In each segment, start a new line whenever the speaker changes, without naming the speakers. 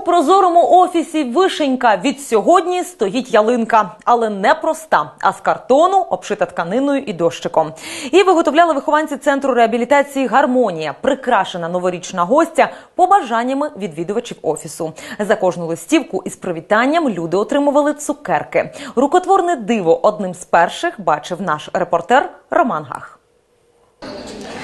У прозорому офісі Вишенька від сьогодні стоїть ялинка, але не проста, а з картону, обшита тканиною і дощиком. Її виготовляли вихованці центру реабілітації Гармонія, прикрашена новорічна гостя побажаннями відвідувачів офісу. За кожну листівку із привітанням люди отримували цукерки. Рукотворне диво одним з перших бачив наш репортер Роман Гах.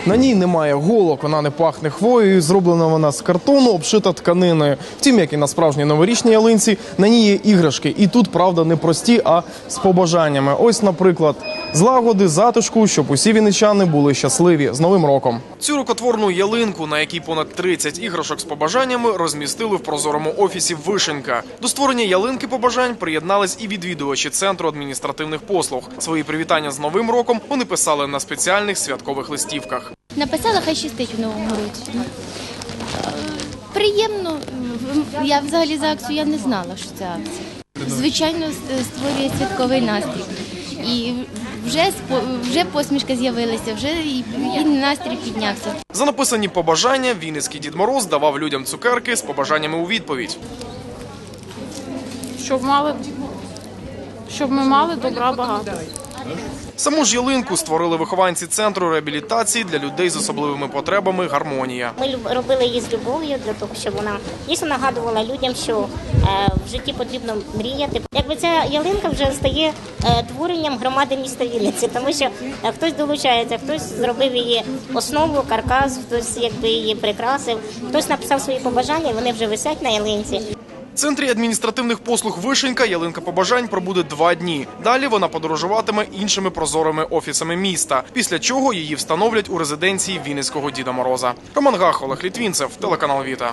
На ній немає голок, вона не пахне хвоєю. Зроблена вона з картону, обшита тканиною. Втім, як і на справжній новорічній ялинці, на ній є іграшки. І тут правда не прості, а з побажаннями. Ось, наприклад, злагоди, затишку, щоб усі вінничани були щасливі з новим роком. Цю рукотворну ялинку, на якій понад 30 іграшок з побажаннями, розмістили в прозорому офісі Вишенька. До створення ялинки побажань приєднались і відвідувачі центру адміністративних послуг. Свої привітання з новим роком вони писали на спеціальних святкових листівках.
Написала, хай щастить у новому році. Е, Приємно. Я взагалі за акцію я не знала, що це акція. Звичайно, створює святковий настрій. І вже вже посмішка з'явилася, вже і, і настрій піднявся.
За написані побажання Вінницький Дід Мороз давав людям цукерки з побажаннями у відповідь.
щоб мали, щоб ми мали добра багато.
Саму ж ялинку створили вихованці центру реабілітації для людей з особливими потребами Гармонія.
Ми робили її з любов'ю для того, щоб вона дійсно нагадувала людям, що е, в житті потрібно мріяти. Якби ця ялинка вже стає е, творенням громади міста Вінниці, тому що е, хтось долучається, хтось зробив її основу, каркас, хтось якби її прикрасив, хтось написав свої побажання, вони вже висять на ялинці.
Центрі адміністративних послуг Вишенька ялинка побажань пробуде два дні. Далі вона подорожуватиме іншими прозорими офісами міста. Після чого її встановлять у резиденції Вінницького Діда Мороза. Роман Гах, Олег Літвінцев, телеканал Віта.